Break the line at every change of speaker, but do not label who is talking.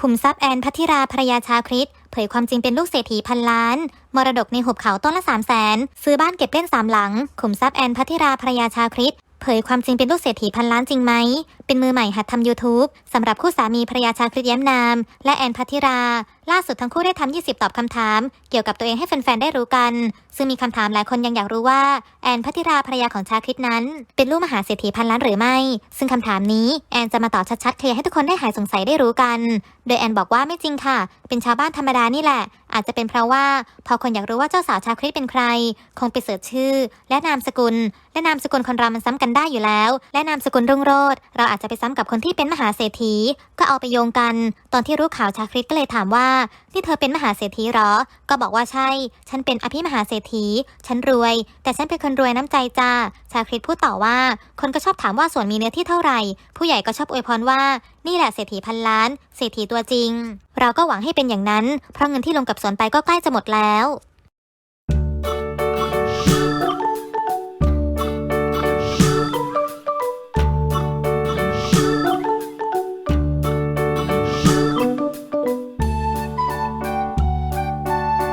ขุมทรัพย์แอนพัทธิราภรยาชาคริตเผยความจริงเป็นลูกเศรษฐีพันล้าน มรดกในหุบเขาต้นละสามแสนซื้อบ้านเก็บเล่นสามหลัง ขุมทรัพย์แอนพัทธิราภรรยาชาคริตเผยความจริงเป็นลูกเศรษฐีพันล้านจริงไหม เป็นมือใหม่หัดทำ YouTube สำหรับคู่สามีภรรยาชาคริตแย้มนาม และแอนพัทิรา ล่าสุดทั้งคู่ได้ทำ 20 ตอบคำถาม เกี่ยวกับตัวเองให้แฟน ๆ ได้รู้กัน ซึ่งมีคำถามหลายคนยังอยากรู้ว่า แอนพัทิราภรรยาของชาคริตนั้น เป็นลูกมหาเศรษฐีพันล้านหรือไม่ ซึ่งคำถามนี้แอนจะมาตอบชัดๆเคลียร์ให้ทุกคนได้หายสงสัยได้รู้กัน โดยแอนบอกว่าไม่จริงค่ะ เป็นชาวบ้านธรรมดานี่แหละ อาจจะเป็นเพราะว่า พอคนอยากรู้ว่าเจ้าสาวชาคริตเป็นใคร คงไปเสิร์ชชื่อ และนามสกุล และนามสกุลคนเรามันซ้ำกันได้อยู่แล้ว และนามสกุลรุ่งโรจน์เราอาจจะไปซ้ำกับคนที่เป็นมหาเศรษฐี ก็เอาไปโยงกัน ตอนที่รู้ข่าวชาคริตก็เลยถามว่านี่เธอเป็นมหาเศรษฐีเหรอ ก็บอกว่าใช่ ฉันเป็นอภิมหาเศรษฐี ฉันรวย แต่ฉันเป็นคนรวยน้ำใจจ้า ชาคริตพูดต่อว่า คนก็ชอบถามว่าส่วนมีเนื้อที่เท่าไหร่ ผู้ใหญ่ก็ชอบอวยพรว่า นี่แหละเศรษฐีพันล้าน เศรษฐีตัวจริง เราก็หวังให้เป็นอย่างนั้น เพราะเงินที่ลงกับสวนไปก็ใกล้จะหมดแล้ว